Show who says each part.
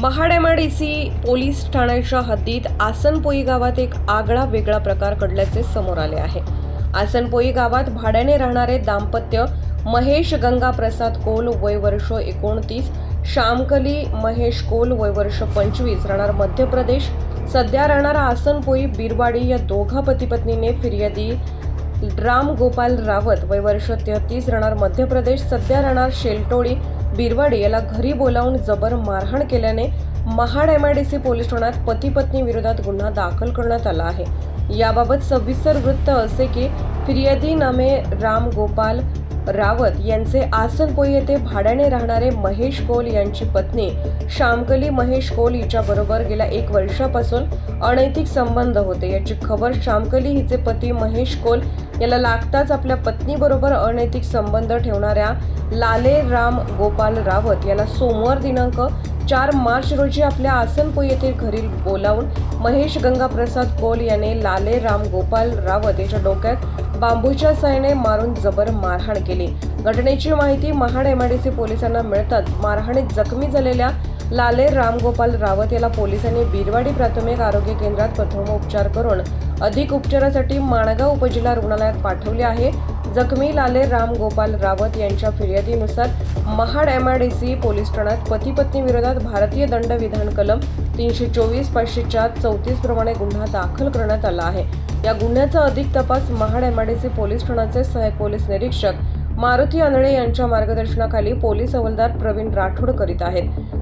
Speaker 1: Mahad M I D C police ठाण्याच्या हद्दीत आसनपोई गावात एक आगळा वेगळा प्रकार घडल्याचे समोर आले आहे. आसनपोई गावात भाड्याने राहणारे दाम्पत्य महेश गंगा प्रसाद कोल वय वर्ष एकोणतीस श्यामकली महेश कोल वय वर्ष पंचवीस राहणार मध्य प्रदेश. सध्या राहणारा आसनपोई बिरवाडी या दोघा पती पत्नीने फिर्यादी राम गोपाल रावत वय वर्ष तेहतीस राहणार मध्य प्रदेश सध्या राहणार शेलटोळी बिरवाडी याला घरी बोलावून जबर मारहाण केल्याने Mahad M R D C police ठाण्यात पती पत्नी विरोधात गुन्हा दाखल करण्यात आला आहे. याबाबत सविस्तर वृत्त असे की फिर्यादी नामे राम गोपाल रावत यांचे आसनपोई येथे भाड्याने राहणारे महेश कोल यांची पत्नी श्यामकली महेश कोल हिच्याबरोबर गेल्या एक वर्षापासून अनैतिक संबंध होते. याची खबर श्यामकली हिचे पती महेश कोल याला लागताच आपल्या पत्नीबरोबर अनैतिक संबंध ठेवणाऱ्या लाले राम गोपाल रावत याला सोमवार दिनांक चार मार्च रोजी आपल्या आसनपोई येथे घरी बोलावून महेश गंगाप्रसाद कोल याने लाले राम गोपाल रावत याच्या डोक्यात बांबूच्या सहाय्याने मारून जबर मारहाण केली. घटनेची माहिती महाड एमआयडीसी पोलिसांना मिळताच मारहाणीत जखमी झालेल्या लाले रामगोपाल रावत याला पोलिसांनी बिरवाडी प्राथमिक आरोग्य केंद्रात प्रथम उपचार करून अधिक उपचारासाठी माणगाव उपजिल्हा रुग्णालयात पाठवले आहे. जखमी लाले रामगोपाल रावत यांच्या फिर्यादीनुसार महाड एम आय पोलीस ठाण्यात पती पत्नी विरोधात भारतीय दंड विधान कलम तीनशे चोवीस पाचशे चार चौतीस प्रमाणे गुन्हा दाखल करण्यात आला आहे. या गुन्ह्याचा अधिक तपास Mahad M I D C police ठाण्याचे सहाय्यक पोलीस निरीक्षक मारुती आंधळे यांच्या मार्गदर्शनाखाली पोलीस हवालदार प्रवीण राठोड करीत आहेत.